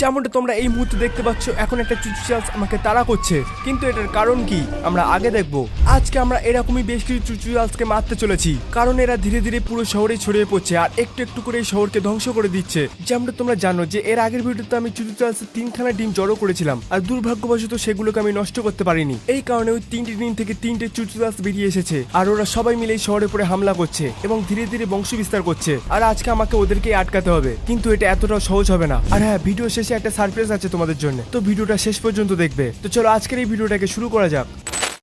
যেমনটা তোমরা এই মুহূর্তে দেখতে পাচ্ছ, এখন একটা চুচু চার্জ আমাকে তাড়া করছে। কিন্তু এটার কারণ কি? আমরা আগে দেখব। আজকে আমরা এরকমই বেশ কিছু চুচু চার্লসকে মারতে চলেছি। কারণ এরা ধীরে ধীরে পুরো শহরে ছড়িয়ে পড়ছে আর একটু একটু করে এই শহরকে ধ্বংস করে দিচ্ছে। যেমনটা তোমরা জানো যে এর আগের ভিডিওতে আমি চুচু চার্লসের তিনখানা ডিম জড়ো করেছিলাম আর দুর্ভাগ্যবশত সেগুলোকে আমি নষ্ট করতে পারিনি। এই কারণে ওই তিনটে ডিম থেকে তিনটে চুচু চার্লস বেরিয়ে এসেছে আর ওরা সবাই মিলে এই শহরের উপরে হামলা করছে এবং ধীরে ধীরে বংশ বিস্তার করছে। আর আজকে আমাকে ওদেরকে আটকাতে হবে। কিন্তু এটা এতটাও সহজ হবে না। আর হ্যাঁ ভিডিও শেষে একটা সারপ্রাইজ আছে তোমাদের জন্য। তো ভিডিওটা শেষ পর্যন্ত দেখবে। তো চলো আজকের এই ভিডিওটাকে শুরু করা যাক।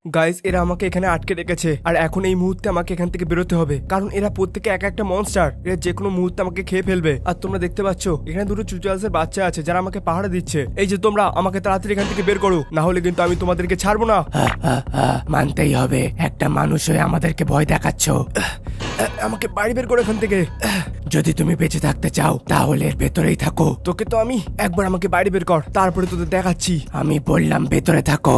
গাইস এরা আমাকে এখানে আটকে রেখেছে। আর এখন এই মুহূর্তে আমাকে এখান থেকে বেরোতে হবে। কারণ এরা প্রত্যেকে এক একটা মনস্টার এরা যে কোনো মুহূর্তে আমাকে খেয়ে ফেলবে। আর তোমরা দেখতে পাচ্ছ এখানে দুটো চুচালসের বাচ্চা আছে যারা আমাকে পাহাড়ে দিচ্ছে। এই যে তোমরা আমাকে তাড়াতাড়ি এখান থেকে বের করো। না হলে কিন্তু আমি তোমাদেরকে ছাড়বো না। মানতেই হবে। একটা মানুষ হয়ে আমাদেরকে ভয় দেখাচ্ছ। আমাকে বাড়ি বের করো এখান থেকে। যদি তুমি বেঁচে থাকতে চাও তাহলে এর ভেতরেই থাকো। তোকে তো আমি একবার আমাকে বাড়ি বের কর। তারপরে তোদের দেখাচ্ছি। আমি বললাম ভেতরে থাকো।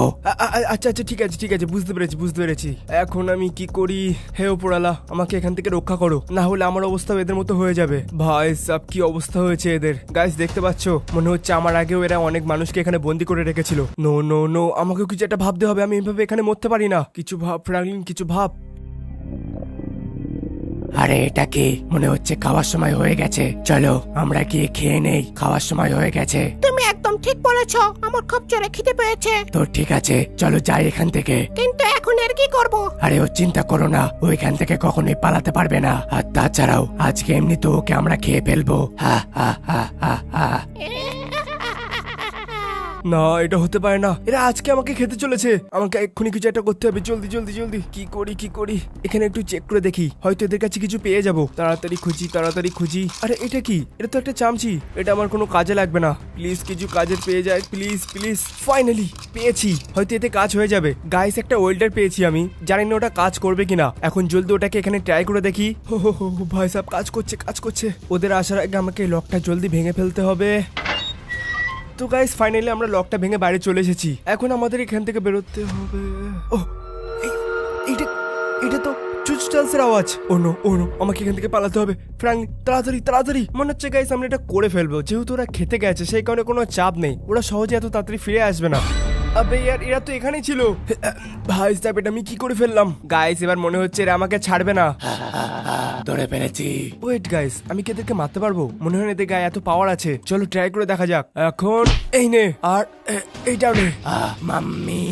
আচ্ছা আচ্ছা ঠিক আছে ঠিক আছে। বুঝতে পেরেছি বুঝতে পেরেছি। এখন আমি কি করি? হে ওপরালা আমাকে এখান থেকে রক্ষা করো, না হলে আমার অবস্থা এদের মতো হয়ে যাবে। ভাই সাব, কি অবস্থা হয়েছে এদের? গাইস দেখতে পাচ্ছ? মনে হচ্ছে আমার আগেও এরা অনেক মানুষকে এখানে বন্দি করে রেখেছিল। নো নো নো আমাকেও কিছু একটা ভাবতে হবে, আমি এভাবে এখানে মরতে পারি না। কিছু ভাব, ফ্রাঙ্কলিন, কিছু ভাব। আরে এটা কি? মনে হচ্ছে খাওয়ার সময় হয়ে গেছে। চলো আমরা গিয়ে খেয়ে নেই। খাওয়ার সময় হয়ে গেছে। তুমি একদম ঠিক বলেছ। আমার খুব জোরে খিদে পেয়েছে। তো ঠিক আছে চলো যাই এখান থেকে। কিন্তু এখন এর কি করব? আরে ও চিন্তা করো না। ও এখান থেকে কখনোই পালাতে পারবে না। আর তাছাড়াও আজকে এমনি তো ওকে আমরা খেয়ে ফেলব। হা হা হা হা হা। না এটা হতে পারে না। এরা আজকে আমাকে খেতে চলেছে। আমাকে এক্ষুনি কিছু একটা করতে হবে। জলদি জলদি জলদি। কি করি কি করি? এখানে একটু চেক করে দেখি। হয়তো এদের কাছে কিছু পেয়ে যাব। তাড়াতাড়ি খুঁজি তাড়াতাড়ি খুঁজি। আরে এটা কি? এটা তো একটা চামচি। এটা আমার কোনো কাজে লাগবে না। প্লিজ কিছু কাজের পেয়ে যায়। Please please. ফাইনালি পেয়েছি। হয়তো এতে কাজ হয়ে যাবে। গাইস একটা ওয়েল্ডার পেয়েছি আমি। জানি না ওটা কাজ করবে কিনা। এখন জলদি ওটাকে এখানে ট্রাই করে দেখি। হো হো, ভাই সাহেব কাজ করছে কাজ করছে। ওদের আসার আগে আমাকে লকটা জলদি ভেঙে ফেলতে হবে। তো গাইস ফাইনালি আমরা লকটা ভেঙে বাইরে চলে এসেছি। এখন আমাদের এখান থেকে বেরোতে হবে। ও এটা এটা তো চুচটালসের আওয়াজ। ও নো ও নো আমাকে এখান থেকে পালাতে হবে। ফ্র্যাঙ্ক তাড়াতাড়ি তাড়াতাড়ি। মনে হচ্ছে গাইস আমরা এটা করে ফেলব। যেহেতু ওরা খেতে গেছে, সেই কারণে কোনো চাপ নেই। ওরা সহজে এত তাড়াতাড়ি ফিরে আসবে না। আবে ইয়ার এরা তো এখানেই ছিল। ভাই সাহেব এটা আমি কি করে ফেললাম? গাইস এবার মনে হচ্ছে এরা আমাকে ছাড়বে না। ধরে ফেলেছি। ওয়েট গাইস আমি কি এদেরকে মারতে পারব? মনে হয় না এদের গায়ে এত পাওয়ার আছে। চলো ট্রাই করে দেখা যাক। এখন এই নে আর এইটাও নে মাম্মি।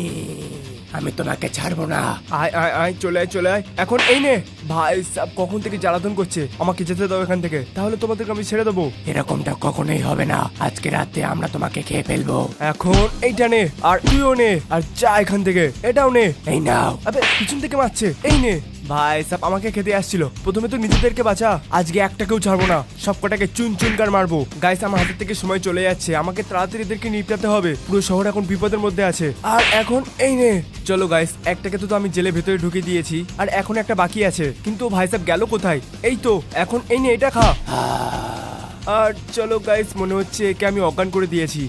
আমি তোমাকে ছাড়বো না। আয় আয় আয় চলে আয় চলে আয়। এখন এই নে। ভাই সব কখন থেকে জ্বালাতন করছে? আমাকে যেতে দাও এখান থেকে। তাহলে তোমাদেরকে আমি ছেড়ে দেবো। এরকমটা কখনোই হবে না। আজকে রাতে আমরা তোমাকে খেয়ে ফেলব। এখন এইটা নে আর তুইও নে আর যা এখান থেকে। এটাও নে। এই নাও। আবে পিছন থেকে মারছে। এই নে। ভাই, সব আমাকে খেতে আসছিল। প্রথমে তো নিজেদেরকে বাঁচা, আজকে একটাকেও ছাড়বো না। সব কটাকে চুন কার মারবো। গাইস আমার হাতের থেকে সময় চলে যাচ্ছে। আমাকে তাড়াতাড়ি এদেরকে নিপটাতে হবে। পুরো শহর এখন বিপদের মধ্যে আছে। আর এখন এই নে। চলো গাইস একটাকে তো আমি জেলে ভেতরে ঢুকে দিয়েছি। আর এখন একটা বাকি আছে। কিন্তু ভাই সাহেব গেল কোথায়? এই তো, এখন এই নে, এটা খা। আর চলো গাইস মনে হচ্ছে একে আমি অজ্ঞান করে দিয়েছি।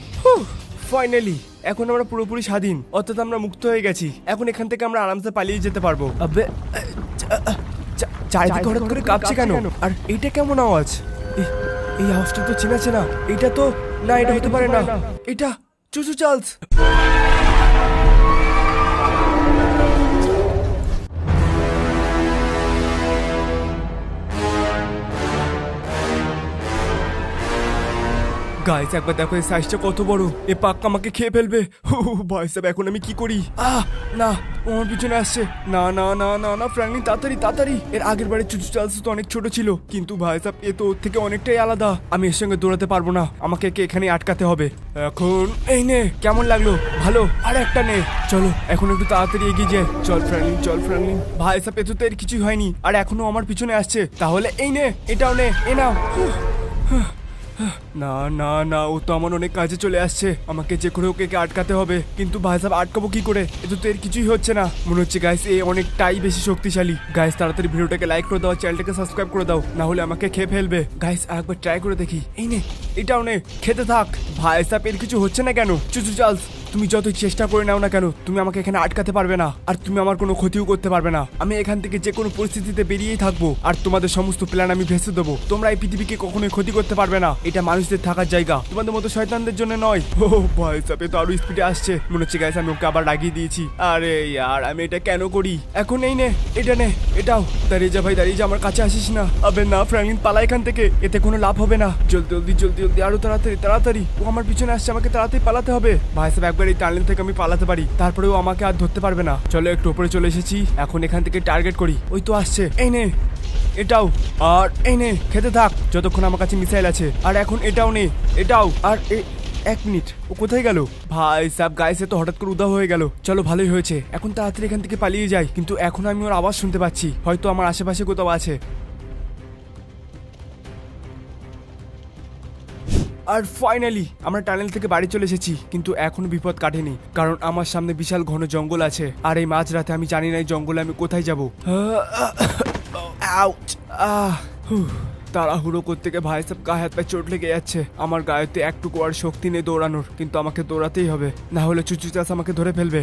ফাইনালি এখন আমরা পুরোপুরি স্বাধীন। অর্থাৎ আমরা মুক্ত হয়ে গেছি। এখন এখান থেকে আমরা আরামসে পালিয়ে যেতে পারব। চারিদিকে হঠাৎ করে কাঁপছে কেন? আর এটা কেমন আওয়াজ? এই আওয়াজটা তো চেনা চেনা। এটা তো না এটা হতে পারে না। এটা চুচু চার্লস। গাইস একবার দেখো, এই সাইজটা কত বড়। এ পাক্কা আমাকে খেয়ে ফেলবে। ভাই সাহেব এখন আমি কি করি? আহ, না, আমার পিছনে আসছে। না না না না না ফ্র্যাঙ্কলিন তাড়াতাড়ি তাড়াতাড়ি। এর আগের বারে চুচু চার্লস তো অনেক ছোট ছিল। কিন্তু ভাই সাহেব এ তো ওর থেকে অনেকটাই আলাদা। আমি এর সঙ্গে দৌড়াতে পারব না। আমাকে একে এখানে আটকাতে হবে। এখন, এই নে, কেমন লাগল? ভালো? আর একটা নে। চলো, এখন একটু তাড়াতাড়ি এগিয়ে যাই। চল ফ্র্যাঙ্কলিন চল ফ্র্যাঙ্কলিন ভাই সাহেব এত তো এর কিছুই হয়নি। আর এখনও আমার পিছনে আসছে। তাহলে এই নে, এটাও নে, এ নাও। না না না, ও তো আমার অনেক কাজে চলে আসছে। আমাকে যে করে ওকে আটকাতে হবে। কিন্তু ভাই সাহেব আটকাবো কি করে? এতে তো এর কিছুই হচ্ছে না। মনে হচ্ছে গাইস এ অনেকটাই বেশি শক্তিশালী। গাইস তাড়াতাড়ি ভিডিওটাকে লাইক করে দাও চ্যানেলটাকে সাবস্ক্রাইব করে দাও। না হলে আমাকে খেয়ে ফেলবে। গাইস আরেকবার ট্রাই করে দেখি। এই নে, এটাও নে, খেতে থাক। ভাই সাহেব এর কিছু হচ্ছে না কেন? চুচু চার্লস তুমি যতই চেষ্টা করে নাও না কেন, তুমি আমাকে এখানে আটকাতে পারবে না। আর তুমি আমার কোনো ক্ষতিও করতে পারবে না। আমি এখান থেকে যে কোনো পরিস্থিতিতে বেরিয়েই থাকব। আর তোমাদের সমস্ত প্ল্যান আমি ভেসে দেবো। তোমরা এই পৃথিবীকে কখনোই ক্ষতি করতে পারবে না। এটা মানুষ মানুষদের থাকার জায়গা। তোমাদের মতো শয়তানদের জন্য নয়। ও ভাই সাপে তো আরও স্পিডে আসছে। মনে হচ্ছে গাইস আমি ওকে আবার লাগিয়ে দিয়েছি। আরে ইয়ার, আমি এটা কেন করি? এখন এই নে, এটা নে, এটাও। দাঁড়িয়ে যা ভাই, দাঁড়িয়ে যা, আমার কাছে আসিস না। আবে না, ফ্র্যাঙ্কলিন, পালা এখান থেকে। এতে কোনো লাভ হবে না। জলদি জলদি জলদি জলদি, আরও তাড়াতাড়ি তাড়াতাড়ি। ও আমার পিছনে আসছে, আমাকে তাড়াতাড়ি পালাতে হবে। ভাই সাহেব, একবার এই টার্লিন থেকে আমি পালাতে পারি। তারপরে ও আমাকে আর ধরতে পারবে না। চলো একটু উপরে চলে এসেছি। এখন এখান থেকে টার্গেট করি। ওই তো আসছে। এই নে। এটাও। আর এই নে, খেতে থাক, যতক্ষণ আমার কাছে মিসাইল আছে। আর এখন এটাও নে, এটাও। আর এক মিনিট, ও কোথায় গেল? ভাই সাহেব গাইসে তো হঠাৎ করে উদা হয়ে গেল। চলো, ভালোই হয়েছে। এখন তাড়াতাড়ি এখান থেকে পালিয়ে যাই, কিন্তু এখন আমি ওর আওয়াজ শুনতে পাচ্ছি। হয়তো আমার আশেপাশে কোথাও আছে। আর ফাইনালি, আমরা টানেল থেকে বাড়ি চলে এসেছি, কিন্তু এখনও বিপদ কাটেনি। কারণ আমার সামনে বিশাল ঘন জঙ্গল আছে। আর এই মাঝরাতে আমি জানি না এই জঙ্গলে আমি কোথায় যাব। আউট আহ হুঁ। তাড়াহুড়ো করতে গিয়ে ভাই সব গায়ে হাত পায়ে চোট লেগে যাচ্ছে। আমার গায়েতে একটুকু আর শক্তি নেই দৌড়ানোর, কিন্তু আমাকে দৌড়াতেই হবে। না হলে চুচু চাষ আমাকে ধরে ফেলবে।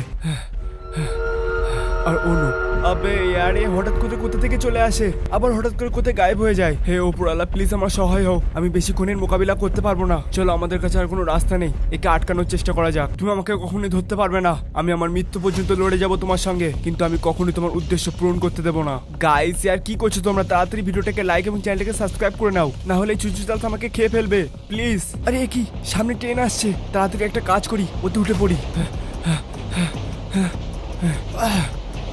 আর অনু। আবে আরে হঠাৎ করে কোথা থেকে চলে আসে? আবার হঠাৎ করে কোথায় গায়েব হয়ে যায়? হে ওপরালা প্লিজ আমার সহায় হও। আমি বেশিক্ষণের মোকাবিলা করতে পারব না। চলো, আমাদের কাছে আর কোনো রাস্তা নেই। একে আটকানোর চেষ্টা করা যাক। তুমি আমাকে কখনোই ধরতে পারবে না। আমি আমার মৃত্যু পর্যন্ত লড়ে যাব তোমার সঙ্গে। কিন্তু আমি কখনোই তোমার উদ্দেশ্য পূরণ করতে দেবো না। গাইস আর কি করছ তোমরা? তাড়াতাড়ি ভিডিওটাকে লাইক এবং চ্যানেলটাকে সাবস্ক্রাইব করে নাও। না হলে এই চুচু চালস আমাকে খেয়ে ফেলবে। প্লিজ আরে কি? সামনে ট্রেন আসছে। তাড়াতাড়ি একটা কাজ করি। ওতে উঠে পড়ি।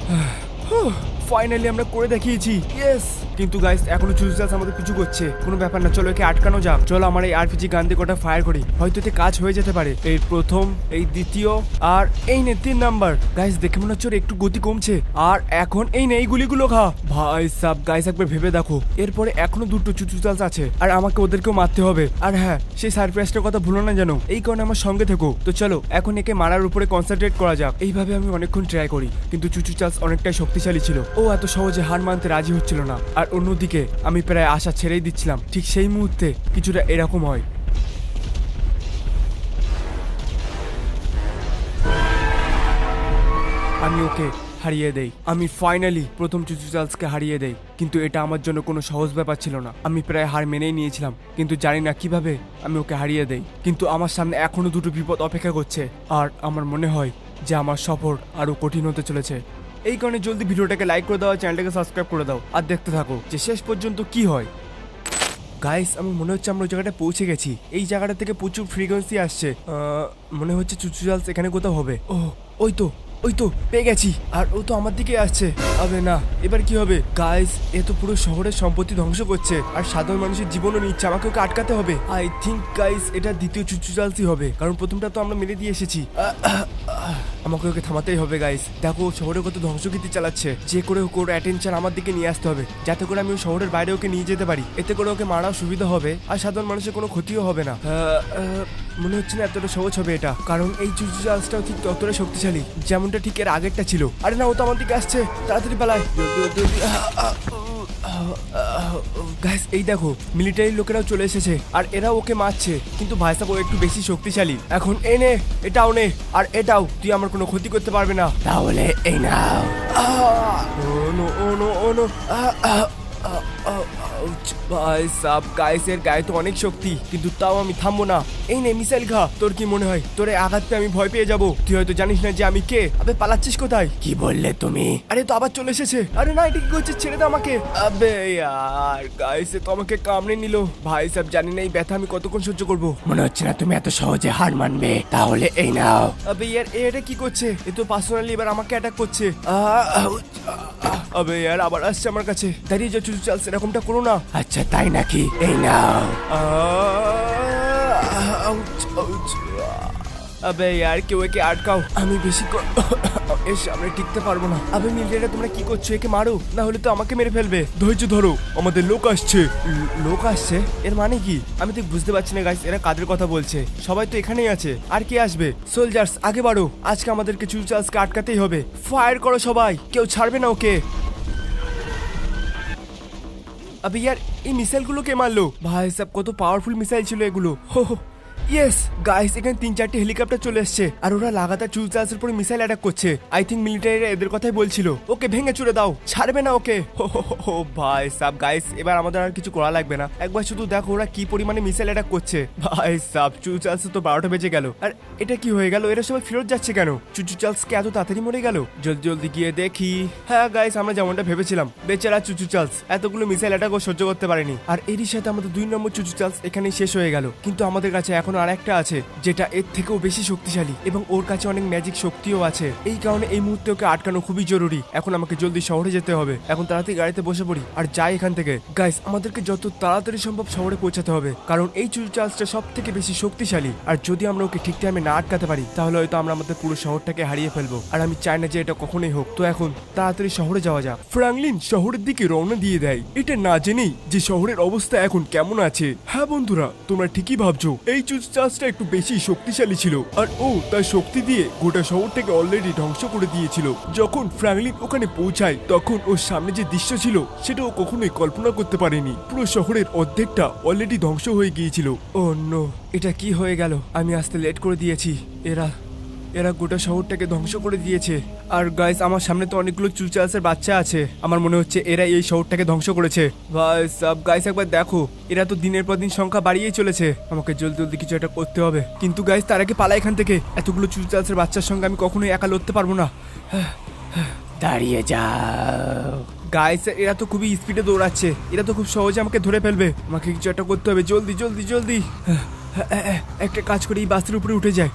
ফাইনালি আমরা করে দেখিয়েছি। ইয়েস কিন্তু গাইস এখনও চুজদাস আমাদের পিছু করছে। কোনো ব্যাপার না, চলো একে আটকানো যাক। চলো আমার এই আরপিজি গান দিয়ে গোটা ফায়ার করি। হয়তো এতে কাজ হয়ে যেতে পারে। এই প্রথম, এই দ্বিতীয়, আর এই নে তিন নাম্বার গাইস দেখে মনে হচ্ছে একটু গতি কমছে। আর এখন এই নে এই গুলিগুলো খা। ভাই সাব গাইস একবার ভেবে দেখো। এরপরে এখনও দুটো চুচুচালস আছে। আর আমাকে ওদেরকেও মারতে হবে। আর হ্যাঁ সেই সারপ্রাইজটার কথা ভুলো না যেন। এই কারণে আমার সঙ্গে থেকো। তো চলো, এখন একে মারার উপরে কনসেন্ট্রেট করা যাক। এইভাবে আমি অনেকক্ষণ ট্রাই করি। কিন্তু চুচু চার্লস অনেকটাই শক্তিশালী ছিল। ও এত সহজে হার মানতে রাজি হচ্ছিল না। আর অন্যদিকে আমি প্রায় আশা ছেড়েই দিচ্ছিলাম, ঠিক সেই মুহূর্তে কিছুটা এরকম হয়। আমি ওকে হারিয়ে দেই। আমি ফাইনালি প্রথম চুচু চার্লসকে হারিয়ে দেই, কিন্তু এটা আমার জন্য কোনো সহজ ব্যাপার ছিল না। আমি প্রায় হার মেনেই নিয়েছিলাম, কিন্তু জানি না কীভাবে আমি ওকে হারিয়ে দেই। কিন্তু আমার সামনে এখনও দুটো বিপদ অপেক্ষা করছে, আর আমার মনে হয় যে আমার সফর আরও কঠিন হতে চলেছে। এই কারণে জলদি ভিডিওটাকে লাইক করে দাও চ্যানেলটাকে সাবস্ক্রাইব করে দাও। আর দেখতে থাকো যে শেষ পর্যন্ত কি হয়। গাইস আমার মনে হচ্ছে আমরা ওই জায়গাটা পৌঁছে গেছি। এই জায়গাটা থেকে প্রচুর ফ্রিকোয়েন্সি আসছে। মনে হচ্ছে চুচুজালস এখানে কোথাও হবে। ও ওই তো ওই তো, পেয়ে গেছি। আর ও তো আমার দিকে আসছে। আবে না, এবার কি হবে? গাইস এ তো পুরো শহরের সম্পত্তি ধ্বংস করছে। আর সাধারণ মানুষের জীবনও নিচ্ছে আমাকে ওকে আটকাতে হবে। আই থিঙ্ক গাইস এটা দ্বিতীয় চুচুজালসই হবে। কারণ প্রথমটা তো আমরা মেরে দিয়ে এসেছি। আমাকে ওকে থামাতেই হবে গাইস দেখো শহরে কত ধ্বংসকীর্তি চালাচ্ছে। যে করে হোক ওর অ্যাটেনশন আমার দিকে নিয়ে আসতে হবে, যাতে করে আমি শহরের বাইরে ওকে নিয়ে যেতে পারি। এতে করে ওকে মারাও সুবিধা হবে, আর সাধারণ মানুষের কোনো ক্ষতিও হবে না। মনে হচ্ছে না এতটা সহজ হবে এটা। কারণ এই চার্জটাও ঠিক ততটা শক্তিশালী, যেমনটা ঠিক এর আগেরটা ছিল। আরে না, ও তো আমার দিকে আসছে। তাড়াতাড়ি পালায়। গাইস এই দেখো মিলিটারি লোকেরাও চলে এসেছে আর এরাও ওকে মারছে কিন্তু ভাইসাব ও একটু বেশি শক্তিশালী। এখন এ নে এটাও নে আর এটাও তুই আমার কোনো ক্ষতি করতে পারবে না। তাহলে এই নাও। Oh no oh no oh no ভাই সাব গাইসের গায়ে তো অনেক শক্তি কিন্তু তাও আমি থামবো না। এই নে মিসাইল খা তোর কি মনে হয়? তোর আঘাত আমি ভয় পেয়ে যাব। তুই হয়তো জানিস না যে আমি কে। আবে পালাচ্ছিস কোথায়? কি বললে তুমি? আরে তো আবার চলে এসেছে। আরে না এটা কি করছে ছেড়ে দে আমাকে। আবে ইয়ার গাইসে তো আমাকে কামড়ে নিল। ভাই সাহেব জানি না এই ব্যথা আমি কতক্ষণ সহ্য করব। মনে হচ্ছে না তুমি এত সহজে হার মানবে। তাহলে এই নাও। আবে ইয়ার এটা কি করছে? এ তো পার্সোনালি এবার আমাকে অ্যাটাক করছে। আবে ইয়ার আবার আসছে আমার কাছে। দাঁড়িয়ে যা চুচু চালছে এরকমটা করো না। আচ্ছা তাই নাকি? এই নাও। আবে ইয়ার কেউ একে আটকাও। আমি বেশি এর সামনে টিকতে পারব না। আবে, মিলিটারিরা তোমরা কি করছ? একে মারো। না হলে তো আমাকে মেরে ফেলবে। ধৈর্য ধরো। আমাদের লোক আসছে। লোক আসছে? এর মানে কি? আমি ঠিক বুঝতে পারছি না গাইস এরা কাদের কথা বলছে? সবাই তো এখানেই আছে। আর কে আসবে? সোলজার্স আগে বাড়ো। আজকে আমাদেরকে চুরচার্সকে আটকাতেই হবে। ফায়ার করো সবাই। কেউ ছাড়বে না ওকে। আবে ইয়ার এই মিসাইলগুলো কে মারলো ভাই সাহেব কত পাওয়ারফুল মিসাইল ছিল এগুলো হো হো। ইয়েস গাইস এখানে তিন চারটে হেলিকপ্টার চলে এসছে আর ওরা লাগাতার চুলচালসের উপরে মিসাইল অ্যাটাক করছে। আই থিঙ্ক মিলিটারিরা এদের কথাই বলছিল। ওকে ভেঙে চুরে দাও ছাড়বে না ওকে। হো, হো, হো, হো, ভাই সাব গাইস এবার আমাদের আর কিছু করা লাগবে না। একবার শুধু দেখো ওরা কি পরিমাণে মিসাইল অ্যাটাক করছে। ভাই সাব চুলচালসে তো বারোটা বেজে গেল। আর এটা কি হয়ে গেল? এরা সবাই ফেরত যাচ্ছে কেন? চুচু চালসকে এত তাড়াতাড়ি মরে গেল? জলদি জলদি গিয়ে দেখি। হ্যাঁ গাইস আমরা যেমনটা ভেবেছিলাম বেচারা চুচু চালস এতগুলো মিসাইল অ্যাটাকও সহ্য করতে পারেনি। আর এরই সাথে আমাদের দুই নম্বর চুচু চালস এখানেই শেষ হয়ে গেল। কিন্তু আমাদের কাছে এখনও আর একটা আছে, যেটা এর থেকেও বেশি শক্তিশালী এবং ওর কাছে অনেক ম্যাজিক শক্তিও আছে। এই কারণে এই মুহূর্তে ওকে আটকানো খুবই জরুরি। এখন আমাকে জলদি শহরে যেতে হবে। এখন তাড়াতাড়ি গাড়িতে বসে পড়ি আর যাই এখান থেকে। গাইস আমাদেরকে যত তাড়াতাড়ি সম্ভব শহরে পৌঁছাতে হবে, কারণ এই চুচু চার্জটা সব থেকে বেশি শক্তিশালী। আর যদি আমরা ওকে ঠিক টাইমে না আটকাতে পারি, তাহলে হয়তো আমরা আমাদের পুরো শহরটাকে হারিয়ে ফেলব। আর আমি চাই না যে এটা কখনোই হোক। তো এখন তাড়াতাড়ি শহরে যাওয়া যাক। ফ্রাঙ্কলিন শহরের দিকে রওনা দিয়ে দেয়। এটা না জেনেই যে শহরের অবস্থা এখন কেমন আছে। হ্যাঁ বন্ধুরা, তোমরা ঠিকই ভাবছ, এই চুজ চাষটা একটু বেশি শক্তিশালী ছিল। আর ও তার শক্তি দিয়ে গোটা শহরটাকে অলরেডি ধ্বংস করে দিয়েছিল। যখন ফ্র্যাঙ্কলিন ওখানে পৌঁছায়, তখন ওর সামনে যে দৃশ্য ছিল, সেটা ও কখনোই কল্পনা করতে পারেনি। পুরো শহরের অর্ধেকটা অলরেডি ধ্বংস হয়ে গিয়েছিল। অন্য এটা কি হয়ে গেল? আমি আসতে লেট করে দিয়েছি। এরা এরা গোটা শহরটাকে ধ্বংস করে দিয়েছে। আর গাইস আমার সামনে তো অনেকগুলো চুলচালসের বাচ্চা আছে। আমার মনে হচ্ছে এরা এই শহরটাকে ধ্বংস করেছে। ভাই সব গাইস একবার দেখো। এরা তো দিনের পর দিন সংখ্যা বাড়িয়েই চলেছে। আমাকে জলদি জলদি কিছু একটা করতে হবে। কিন্তু গাইস তার আগে পালা এখান থেকে। এতগুলো চুলচালসের বাচ্চার সঙ্গে আমি কখনোই একা লড়তে পারব না। দাঁড়িয়ে যাও। গাইস এরা তো খুবই স্পিডে দৌড়াচ্ছে। এরা তো খুব সহজে আমাকে ধরে ফেলবে। আমাকে কিছু একটা করতে হবে। জলদি জলদি জলদি। একটা কাজ করে এই বাসের উপরে উঠে যায়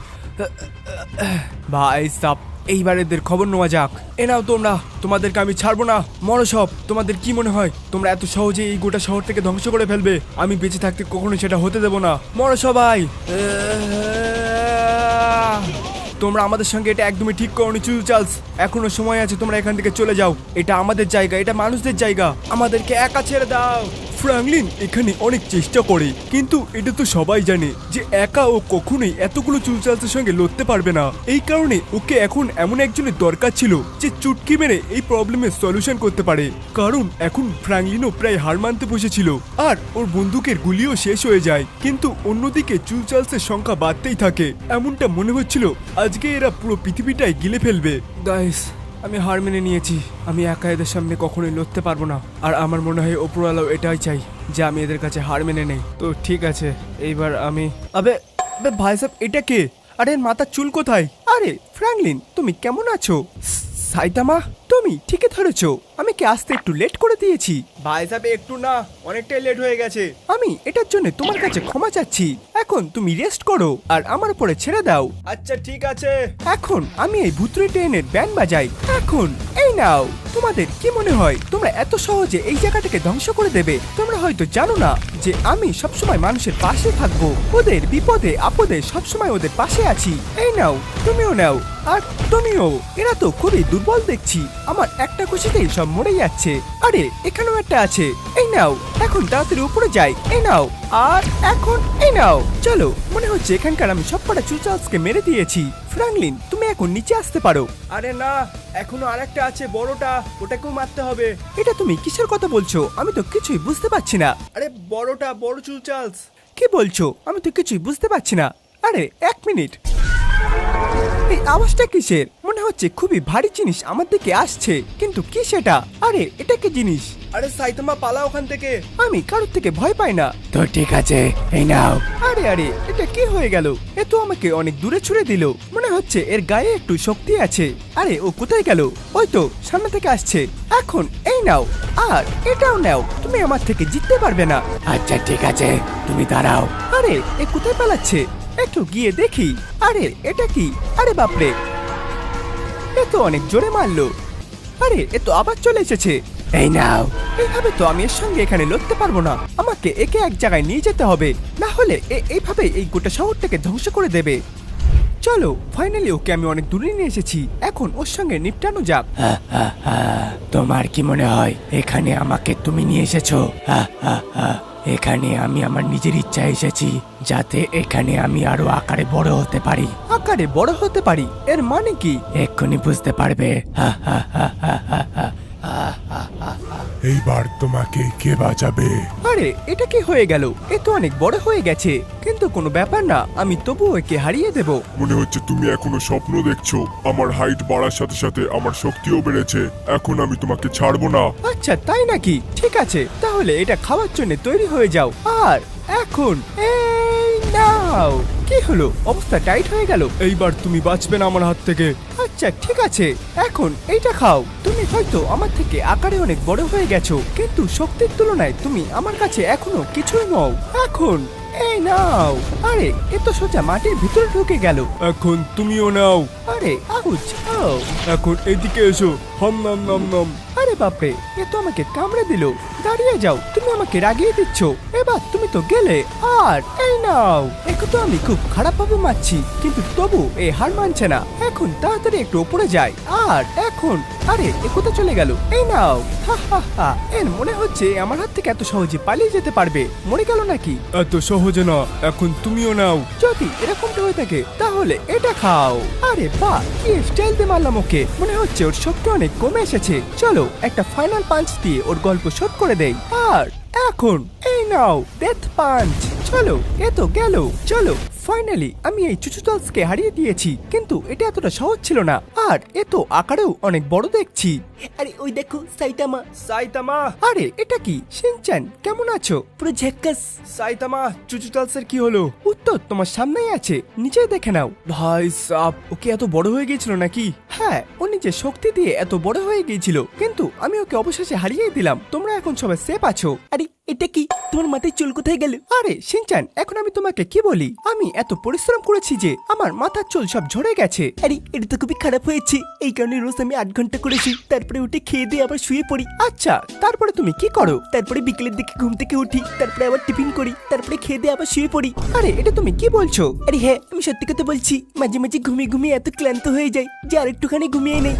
ভাই, সাপ, এইবার এদের খবর নেওয়া যাক। এ নাও তোমরা, তোমাদেরকে আমি ছাড়বো না। মরো সব, তোমাদের কি মনে হয়? তোমরা এত সহজে এই গোটা শহরটাকে ধ্বংস করে ফেলবে? আমি বেঁচে থাকতে কখনো সেটা হতে দেবো না। মরো সবাই। তোমরা আমাদের সঙ্গে এটা একদমই ঠিক করনি, চুল চার্লস এখনও সময় আছে, তোমরা এখান থেকে চলে যাও। এটা আমাদের জায়গা, এটা মানুষদের জায়গা। আমাদেরকে একা ছেড়ে দাও। ফ্রাঙ্কলিন এখানে অনেক চেষ্টা করে, কিন্তু এটা তো সবাই জানে যে একা ও কখনোই এতগুলো চুলচালসের সঙ্গে লড়তে পারবে না। এই কারণে ওকে এখন এমন একজনের দরকার ছিল যে চুটকি মেরে এই প্রবলেমের সলিউশন করতে পারে। কারণ এখন ফ্রাঙ্কলিনও প্রায় হার মানতে বসেছিল, আর ওর বন্দুকের গুলিও শেষ হয়ে যায়, কিন্তু অন্যদিকে চুলচালসের সংখ্যা বাড়তেই থাকে। এমনটা মনে হচ্ছিল আজকে এরা পুরো পৃথিবীটাই গিলে ফেলবে। গাইস আমি হার মেনে নিয়েছি। আমি একা এদের সামনে কখনোই লড়তে পারব না। আর আমার মনে হয় ওপরওয়ালাও এটাই চাই যে আমি এদের কাছে হার মেনে নেই। তো ঠিক আছে, এইবার আমি আবে আবে ভাই সাহেব, এটা কে? আরে মাথার চুল কোথায়? আরে, ফ্র্যাঙ্কলিন, তুমি কেমন আছো? সাইতামা, তুমি ঠিকই ধরেছো। আমি কি আসতে একটু লেট করে দিয়েছি? ভাই সাহেব একটু না অনেকটাই লেট হয়ে গেছে। আমি এটার জন্য তোমার কাছে ক্ষমা চাচ্ছি। এখন তুমি রেস্ট করো আর আমার উপরে ছেড়ে দাও। আচ্ছা ঠিক আছে। এখন আমি এই ভুতুরে ট্রেনের ব্যান্ড বাজাই। এখন এই নাও। তোমাদের কি মনে হয় তোমরা এত সহজে এই জায়গাটাকে ধ্বংস করে দেবে? তোমরা হয়তো জানো না যে আমি সবসময় মানুষের পাশে থাকব। ওদের বিপদে আপদে সবসময় ওদের পাশে আছি। এই নাও তুমিও নাও। আর তুমিও এরা তো খুবই দুর্বল দেখছি। আমার একটা খুশিতেই সব মরে যাচ্ছে। আরে এখানেও একটা আছে। এই নাও এখন তাড়াতাড়ি উপরে যাই। এই নাও আর এখন এই নাও। চলো মনে হচ্ছে এখানকার আমি সব কটা চুচালসকে মেরে দিয়েছি। ফ্রাঙ্কলিন তুমি এখন নিচে আসতে পারো। আরে না এখনও আরেকটা আছে বড়টা। ওটাকেও মারতে হবে। এটা তুমি কিসের কথা বলছো? আমি তো কিছুই বুঝতে পারছি না। আরে বড়টা বড় চুচালস কি বলছো? আমি তো কিছুই বুঝতে পারছি না। আরে এক মিনিট। এই আওয়াজটা কিসের? হচ্ছে খুবই ভারী জিনিস আমার দিকে আসছে। কিন্তু কি সেটা? আরে এটা কি জিনিস? আরে সাইতামা পালা ওখান থেকে। আমি কারোর থেকে ভয় পাই না। তো ঠিক আছে এই নাও। আরে আরে এটা কি হয়ে গেল? এ তো আমাকে অনেক দূরে ছুড়ে দিল। মনে হচ্ছে এর গায়ে একটু শক্তি আছে। আরে ও কোথায় গেল? ওই তো সামনে থেকে আসছে। এখন এই নাও। আর এটাও নাও। তুমি আমার থেকে জিততে পারবে না। আচ্ছা ঠিক আছে তুমি দাঁড়াও। আরে এ কোথায় পালাচ্ছে? একটু গিয়ে দেখি। আরে এটা কি? আরে বাপরে! তো অনেক জোরে মারলো। আরে এ তো আবার চলে এসেছে। এই নাও এইভাবে তো আমি এর সঙ্গে এখানে লড়তে পারব না। আমাকে একে এক জায়গায় নিয়ে যেতে হবে। না হলে এ এইভাবে এই গোটা শহরটাকে ধ্বংস করে দেবে। চলো ফাইনালি ওকে আমি অনেক দূরে নিয়ে এসেছি। এখন ওর সঙ্গে নিপটানো যাক। তোমার কি মনে হয় এখানে আমাকে তুমি নিয়ে এসেছ? হা, হা, হা। এখানে আমি আমার নিজের ইচ্ছা এসেছি যাতে এখানে আমি আরও আকারে বড় হতে পারি। আকারে বড় হতে পারি? এর মানে কি? এক্ষুনি বুঝতে পারবে। হা, হা, হা, হা, হা। এইবার তোমাকে কে বাঁচাবে? আরে এটা কি হয়ে গেল? এ তো অনেক বড় হয়ে গেছে। কিন্তু কোনো ব্যাপার না আমি তবুও একে হারিয়ে দেব। মনে হচ্ছে তুমি এখনও স্বপ্ন দেখছ। আমার হাইট বাড়ার সাথে সাথে আমার শক্তিও বেড়েছে। এখন আমি তোমাকে ছাড়বো না। আচ্ছা তাই নাকি? ঠিক আছে তাহলে এটা খাওয়ার জন্য তৈরি হয়ে যাও। আর এখন এই। নাও। কি হলো? অবস্থা টাইট হয়ে গেল। এইবার তুমি বাঁচবে না আমার হাত থেকে। আচ্ছা ঠিক আছে। এখন এইটা খাও। তুমি হয়তো আমার থেকে আকারে অনেক বড় হয়ে গেছো। কিন্তু শক্তির তুলনায় তুমি আমার কাছে এখনও কিছুই নও। এখন এই নাও। আরে এ তো সোজা মাটির ভিতরে ঢুকে গেল। এখন তুমিও নাও। আরে আউচ আও। এখন এদিকে এসো। হম নম নম নম। আরে বাপরে এ তো আমাকে কামড়ে দিল। দাঁড়িয়ে যাও তুমি আমাকে রাগিয়ে দিচ্ছ। এবার তুমি তো গেলে আর এই নাও। একে তো আমি খুব খারাপ ভাবে মারছি কিন্তু তবু এ হার মানছে না। এখন তাড়াতাড়ি একটু উপরে যাই আর এখন আরে এ কোথায় চলে গেল? এই নাও। হা হা হা। এর মনে হচ্ছে আমার হাত থেকে এত সহজে পালিয়ে যেতে পারবে। মরে গেল নাকি? এত সহজে না এখন তুমিও নাও। যদি এরকমটা হয়ে থাকে তাহলে এটা খাও। আরে বাহ কি স্টাইল দিয়ে মারলাম ওকে? মনে হচ্ছে ওর শক্তি অনেক কমে এসেছে। চলো একটা ফাইনাল পাঞ্চ দিয়ে ওর গল্প শোধ করে দেই। আর এখন এই নাও ডেথ পাঞ্চ চলো এ তো গেল চলো। ফাইনালি আমি এই চুচুতালসকে হারিয়ে দিয়েছি কিন্তু এটা এতটা সহজ ছিল না। আর এ তো আকারেও অনেক বড় দেখছি। আরে ওই দেখো সাইতামা। সাইতামা! আরে এটা কি? শিনচান কেমন আছো? পুরো ঝেক্কাস সাইতামা চুচুতালসের কি হলো? উত্তর তোমার সামনেই আছে নিচে দেখে নাও। ভাই সাপ ওকে এত বড় হয়ে গিয়েছিল নাকি? হ্যাঁ ও নিজের শক্তি দিয়ে এত বড় হয়ে গিয়েছিল কিন্তু আমি ওকে অবশেষে হারিয়ে দিলাম। তোমরা এখন সবাই সেফ আছো। আরে এটা কি? তোমার মাথায় চুল কোথায় গেল? আরে শিনচান এখন আমি তোমাকে কি বলি? আমি এত পরিশ্রম করেছি যে আমার মাথার চুল সব ঝরে গেছে। আরে এটা তো খুবই খারাপ হয়েছে। এই কারণে রোজ আমি আট ঘণ্টা করেছি। তারপরে উঠে খেয়ে দিয়ে আবার শুয়ে পড়ি। আচ্ছা তারপরে তুমি কি করো? তারপরে বিকেলের দিকে ঘুম থেকে উঠি। তারপরে আবার টিফিন করি। তারপরে খেয়ে দিয়ে আবার শুয়ে পড়ি। আরে এটা তুমি কি বলছো? আরে হ্যাঁ আমি সত্যি কথা বলছি। মাঝে মাঝে ঘুমিয়ে ঘুমিয়ে এত ক্লান্ত হয়ে যাই যে আর একটুখানি ঘুমিয়ে নেই।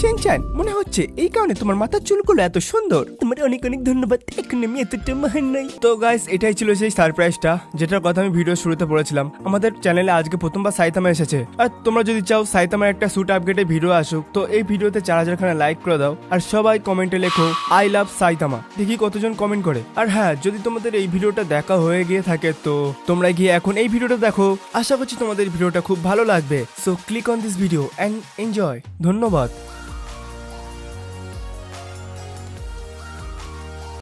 সেনচান মনে হচ্ছে এই কারণে তোমার মাথার চুলগুলো এত সুন্দর। তোমার অনেক অনেক ধন্যবাদ। এখন আমি এতটা মহান নাই তো গাইস এটাই ছিল সেই সারপ্রাইজটা যেটার কথা আমি ভিডিও শুরুতে বলেছিলাম। আমাদের চ্যানেলে আজকে প্রথমবার সাইতামা এসেছে। আর তোমরা যদি চাও সাইতামার একটা স্যুট আপগ্রেডের ভিডিও আসুক, তো এই ভিডিওতে চার হাজার খানা লাইক করে দাও। আর সবাই কমেন্টে লেখো আই লাভ সাইতামা। দেখি কতজন কমেন্ট করে। আর হ্যাঁ যদি তোমাদের এই ভিডিওটা দেখা হয়ে গিয়ে থাকে, তো তোমরা গিয়ে এখন এই ভিডিওটা দেখো। আশা করছি তোমাদের ভিডিওটা খুব ভালো লাগবে। So click on this video and enjoy ধন্যবাদ।